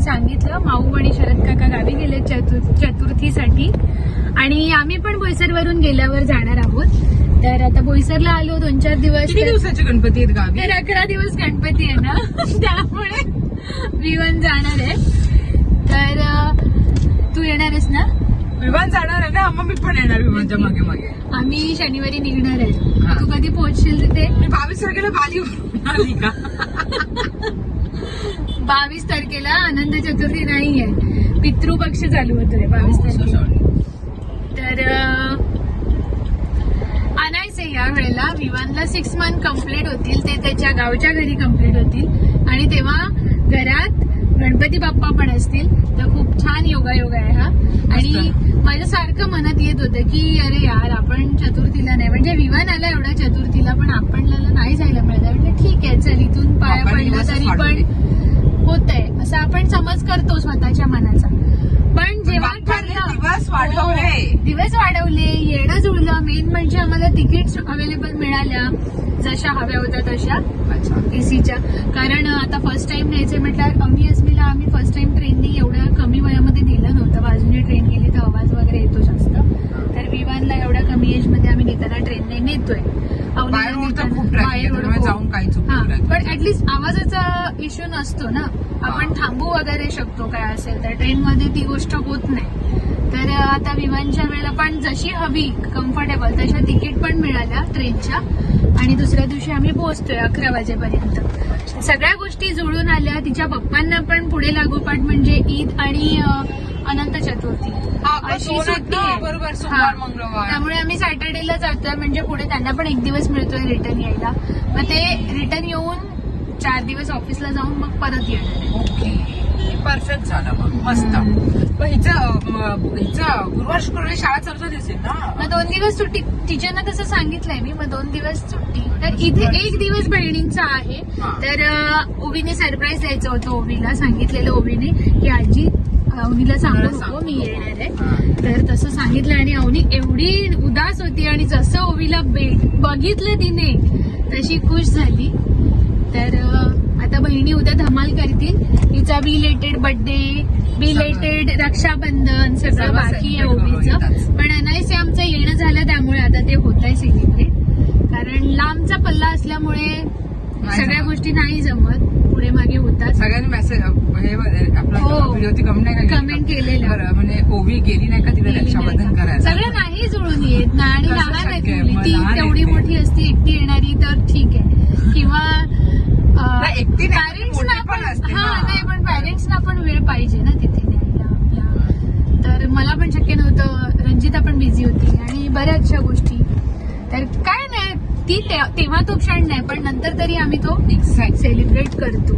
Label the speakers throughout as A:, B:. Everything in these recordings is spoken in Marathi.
A: मी सांगितलं माऊ आणि शरद काका गावी गेले चतुर चतुर्थीसाठी. आणि आम्ही पण बोईसरवरून गेल्यावर जाणार आहोत. तर आता बोईसरला आलो दोन चार दिवस.
B: किती दिवसाचे गणपती आहेत गावी?
A: तर अकरा दिवस गणपती आहे ना. त्यामुळे विवन जाणार आहे. तर तू येणारच ना?
B: विमान जाणार आहे ना? मग मी पण येणार विमानच्या मागे मागे.
A: आम्ही शनिवारी निघणार आहे. तू कधी पोहोचशील तिथे?
B: मी बावीस तारखेला बाली आली का?
A: बावीस तारखेला आनंद चतुर्थी नाहीये. पितृपक्ष चालू होतोय बावीस
B: Oh, so
A: तारखेला. तर आणायचे या वेळेला. विवानला सिक्स मंथ कंप्लीट होतील. ते त्याच्या गावच्या घरी कंप्लीट होतील. आणि तेव्हा घरात गणपती बाप्पा पण असतील. तर खूप छान योगा योगा आहे हा. आणि माझ्या सारखं मनात येत होतं की अरे यार आपण चतुर्थीला नाही. म्हणजे विवान आला एवढा चतुर्थीला पण आपणला नाही जायला मिळालं म्हणजे ठीक आहे चल इथून पाया पडलं तरी. पण होतंय असं आपण समज करतो स्वतःच्या मनाचा. पण जेव्हा ठरलं-
B: दिवस वाढवले.
A: हो, दिवस वाढवले येणं जुळलं मेन म्हणजे आम्हाला तिकीट अवेलेबल मिळाल्या जशा हव्या होत्या तशा. एसीच्या कारण आता फर्स्ट टाइम न्यायचंय म्हटल्यावर अमी अस्मीला आम्ही फर्स्ट टाइम ट्रेननी एवढ्या कमी वयामध्ये नेलं नव्हतं. बाजूने ट्रेन गेली तर आवाज वगैरे येतो जास्त. तर विमानला एवढ्या कमी एजमध्ये आम्ही नेताना ट्रेनने नेतोय.
B: खूप आहे त्यामुळे. जाऊन काहीच उपयोग
A: हा
B: नाही.
A: पण ऍटलीस्ट आवाजाचा इश्यू नसतो ना. आपण थांबू वगैरे शकतो काय असेल तर. ट्रेन मध्ये ती गोष्ट होत नाही. तर आता विमानच्या वेळेला पण जशी हवी कम्फर्टेबल तशा तिकीट पण मिळाल्या ट्रेनच्या आणि दुसऱ्या दिवशी आम्ही पोहोचतोय अकरा वाजेपर्यंत. सगळ्या गोष्टी जुळून आल्या. तिच्या पप्पांना पण पुढे लागोपाठ म्हणजे ईद आणि अं, अनंत चतुर्थी
B: हा,
A: अशी सुट्टी आहे.
B: बरोबर,
A: हा.
B: सोमवार, मंगळवार.
A: त्यामुळे आम्ही सॅटर्डेला जातोय म्हणजे पुढे त्यांना पण एक दिवस मिळतोय रिटर्न यायला मग ते रिटर्न येऊन चार दिवस ऑफिसला जाऊन मग परत येणार आहे.
B: ओके परफेक्ट झालं मग मस्त. पण हिचं हिचं गुरुवार शुक्रवारी शाळा चालू दिसेल ना
A: मग दोन दिवस सुट्टी टीचरना तसं सांगितलंय मी मग दोन दिवस सुट्टी तर इथे एक दिवस बहिणींचा आहे. तर ओवीने सरप्राईज द्यायचं होतं ओवीला सांगितलेलं ओवीने की आजी अवनीला सांगू
B: सांग.
A: मी येणार आहे. तर तसं सांगितलं आणि अवनी एवढी उदास होती आणि जसं ओवीला बघितलं तिने तशी खुश झाली तर आता बहिणी उद्या धमाल करतील. तिचा बिलेटेड बर्थडे बिलेटेड रक्षाबंधन सगळं बाकी आहे
B: करू
A: पण एनआयसी आमचं येणं झालं त्यामुळे आता ते होत आहे सेलिब्रेट कारण लांबचा पल्ला असल्यामुळे सगळ्या. गोष्टी नाही जमत. पुढे मागे होतात.
B: सगळ्यांनी मेसेज हे आपला
A: हो.
B: कमेंट नाही का
A: Comment केलेलं.
B: बरं, म्हणजे ओवी गेली नाही का तिला रक्षाबंधन करायला?
A: सगळं नाही जुळून येत. ना आणि लहान आहेत ती तेवढी. मोठी असती एकटी येणारी तर ठीक आहे. किंवा
B: एकटी
A: पॅरेंट्सना
B: पण
A: हा. नाही पण पॅरेंट्सना पण वेळ पाहिजे ना तिथे. तर मला पण शक्य नव्हतं. रंजिता पण बिझी होती. आणि बऱ्याचशा गोष्टी. तर काय ती ते- तेव्हा तो क्षण नाही पण नंतर तरी आम्ही तो सेलिब्रेट करतो.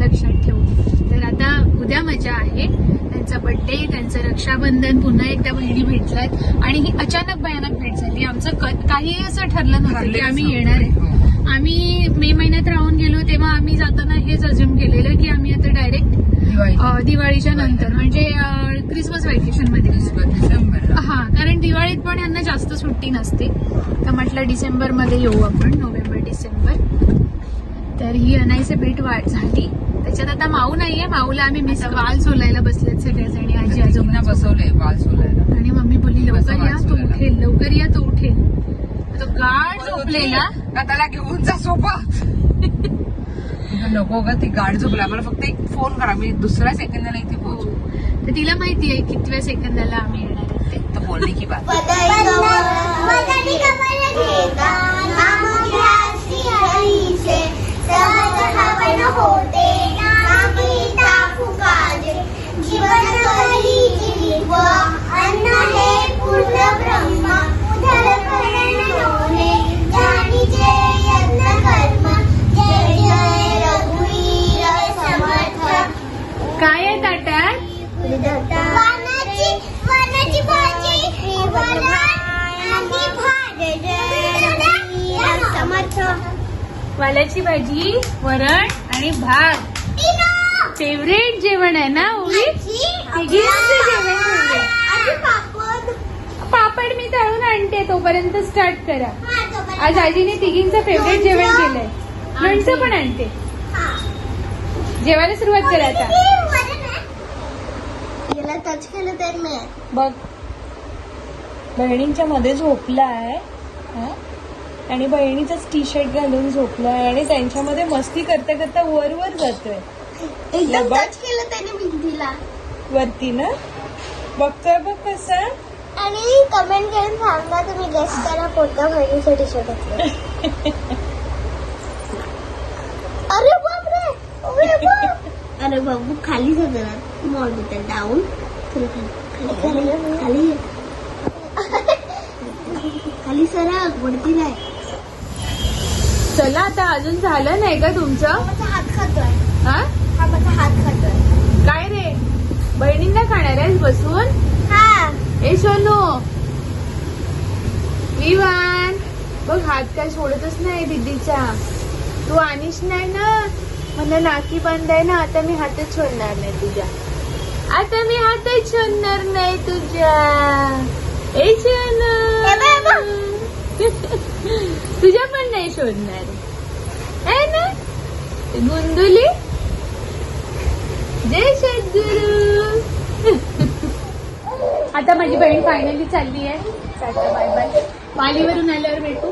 A: लक्षात ठेवू तर आता उद्या मजा आहे. त्यांचा बर्थडे त्यांचं रक्षाबंधन पुन्हा एकदा बहिणी भेटलायत. आणि ही अचानक भयानक भेट झाली. आमचं क- काही असं ठरलं नव्हतं की आम्ही येणार आहे.
B: हो.
A: आम्ही मे महिन्यात राहून गेलो तेव्हा आम्ही जाताना हेच अज्युम केलेलं की आम्ही आता डायरेक्ट
B: दिवाळी.
A: दिवाळीच्या नंतर. म्हणजे क्रिसमस
B: व्हॅकेशनमध्ये.
A: हा कारण दिवाळीत पण यांना जास्त सुट्टी नसते. तर म्हटलं डिसेंबरमध्ये येऊ आपण नोव्हेंबर डिसेंबर. तर ही अनायसे भेट वाट झाली. त्याच्यात आता माऊ नाहीये माऊला आम्ही मिस वाल सोलायला बसलेत सगळेजणी आजी आजोबा
B: आजोबांना बसवलंय वाल सोलायला.
A: आणि मम्मी बोलली लवकर या तो. उठेल लवकर या तो उठेल. तो गाढ झोपलेला.
B: का त्याला घेऊन जा सोबत नको ग ती गाड झोपला. मला फक्त एक फोन करा. मी दुसऱ्या सेकंदाला इथे पोहोचू.
A: तर तिला माहिती आहे कितव्या सेकंदाला आम्ही येणार आहे ते.
B: तर बोलणे की बात.
C: जीवन जीव अन्न हे पूर्ण ब्रह्म.
A: वाल्याची भाजी वरण आणि भात. फेवरेट जेवण आहे ना जेवण
C: पापड.
A: पापड मी तळून आणते तोपर्यंत स्टार्ट करा. आज आजीने तिघींचं फेवरेट जेवण केलंय. लोणचं पण आणते. जेवायला सुरुवात कर आता. बघ. बहिणींच्या मध्ये झोपलाय. हा? आणि बहिणीचाच टी शर्ट घालून झोपलाय आणि त्यांच्यामध्ये मस्ती करता करता वर वर जातोय.
C: एकदम
A: बघ.
C: टच केलं त्याने भिंतीला.
A: वरती ना? बघतोय बघ कसं?
C: आणि कमेंट करून सांगा तुम्ही गेस्ट करा कोणत्या बहिणीचं टी शर्ट अरे बापरे! अरे बाप! अरे बाबू खाली जरा. मॉल होतं डाऊन खाली खाली खाली खाली सरा वरती नाही
A: चला आता अजून झालं नाही का तुमचं?
C: माझा हात खातोय.
A: हा?
C: हा माझा हात खातोय.
A: काय रे? बहिणींना खाणार आहेस बसून?
C: हा.
A: ए सोनू. विवान. बघ हात काय सोडतच नाही दीदीचा तू आणीश नाही ना? मला नाकी बंद आहे ना आता मी हातच सोडणार नाही तुझ्या. आता मी हातच सोडणार नाही तुझ्या. ए. सोनू. तुझ्या पण नाही शोधणार. आहे ना? गुंदुली? जय सद्गुरू आता माझी बहीण फायनली चालली आहे. टाटा बाय बाय मालीवरून आल्यावर भेटू.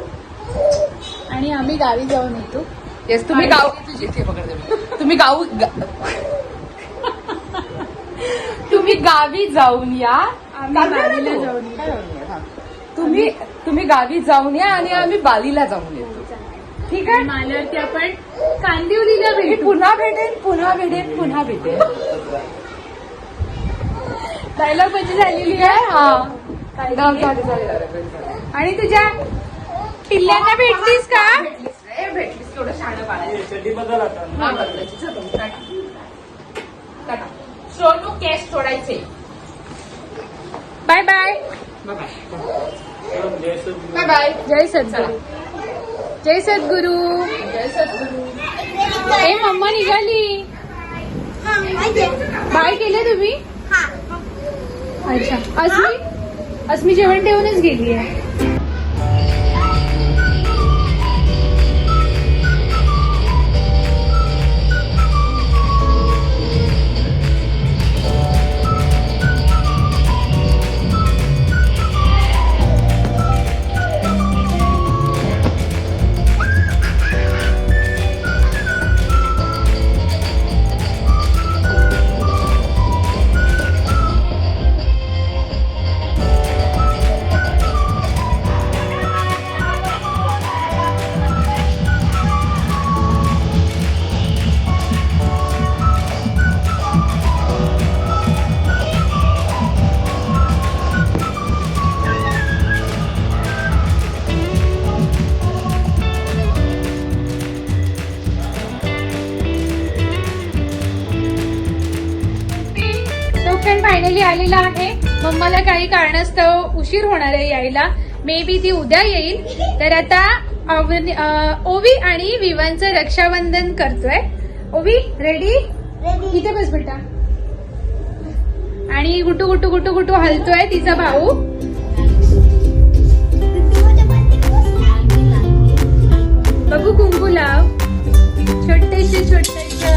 A: आणि आम्ही गावी जाऊन येतो.
B: येस तुम्ही गाव तुझी इथे पकडते मी. तुम्ही गाव गा- तुम्ही गावी जाऊन या.
A: आम्ही बालीला जाऊन येतो.
B: हा. तुम्ही तुम्ही गावी जाऊन या आणि आम्ही बालीला जाऊन येतो. ठीक आहे?
A: माल्यावरती आपण कांदिवलीला
B: मी
A: भेटू
B: पुन्हा भेटेन पुन्हा भेटेन पुन्हा भेटेन.
A: डायलॉग म्हणजे झालेली आहे.
B: हा. झालं, झालं, झालं, झालं.
A: आणि तुझ्या पिल्ल्यांना भेटलीस का?
B: भेटलीस रे, भेटलीस. थोडं शाळा बाळा हा, बदलायची. चल, बघ, टाटा. टाटा. सोनू केस सोडायचे.
A: बाय बाय
B: बाय बाय
A: जय सद्गुरू. जय सद्गुरू.
B: जय सद्गुरू
A: ए मम्मा निघाली. बाय केलं तुम्ही? अच्छा. अस्मी? अस्मी जेवण ठेवूनच गेली आहे. फायनली आलेला आहे. मम्माला काही कारणास्तव उशीर होणार आहे यायला. मे बी ती उद्या येईल. तर आता ओवी आणि विवांचं रक्षाबंधन करतोय. ओवी रेडी इथे बस बेटा. आणि गुटू गुटू गुटू गुटू हलतोय तिचा भाऊ. बघू कुंकू लाव. छोटेसे छोटेसे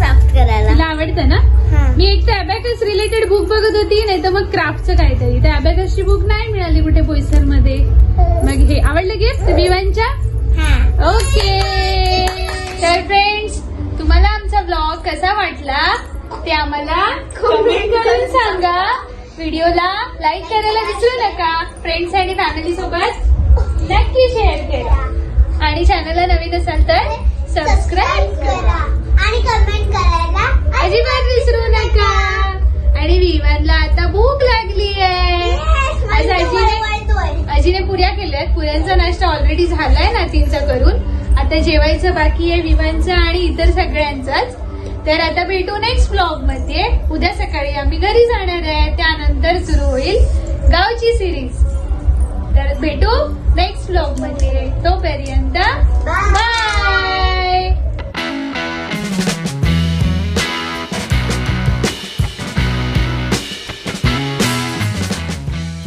C: करायला.
A: तुला आवडतं ना?
C: हा.
A: मी एक तर अबॅकस रिलेटेड बुक बघत होती नाही तर मग क्राफ्टचं काहीतरी. त्या अबॅकसची बुक नाही मिळाली कुठे बोईसरमध्ये मग हे आवडलं गिफ्ट विवांच्या?
C: हा.
A: ओके तर फ्रेंड्स तुम्हाला आमचा ब्लॉग कसा वाटला? ते आम्हाला कमेंट करून सांगा. व्हिडिओला लाईक करायला विसरू नका. फ्रेंड्स आणि फॅमिली सोबत नक्की शेअर करा. आणि चॅनलला नवीन असाल तर सबस्क्राईब करा.
C: आणि कमेंट करायला
A: अजिबात विसरू नका. आणि विवानला आता भूक लागली आहे आज आजीने. आजीने पुऱ्या केल्यात. पुऱ्यांचा नाश्ता ऑलरेडी झालाय नातींचा करून. आता जेवायचं बाकी आहे विवांचं आणि इतर सगळ्यांचाच. तर आता भेटू नेक्स्ट ब्लॉगमध्ये. उद्या सकाळी आम्ही घरी जाणार आहे. त्यानंतर सुरू होईल गावची सिरीज तर भेटू नेक्स्ट ब्लॉगमध्ये. तोपर्यंत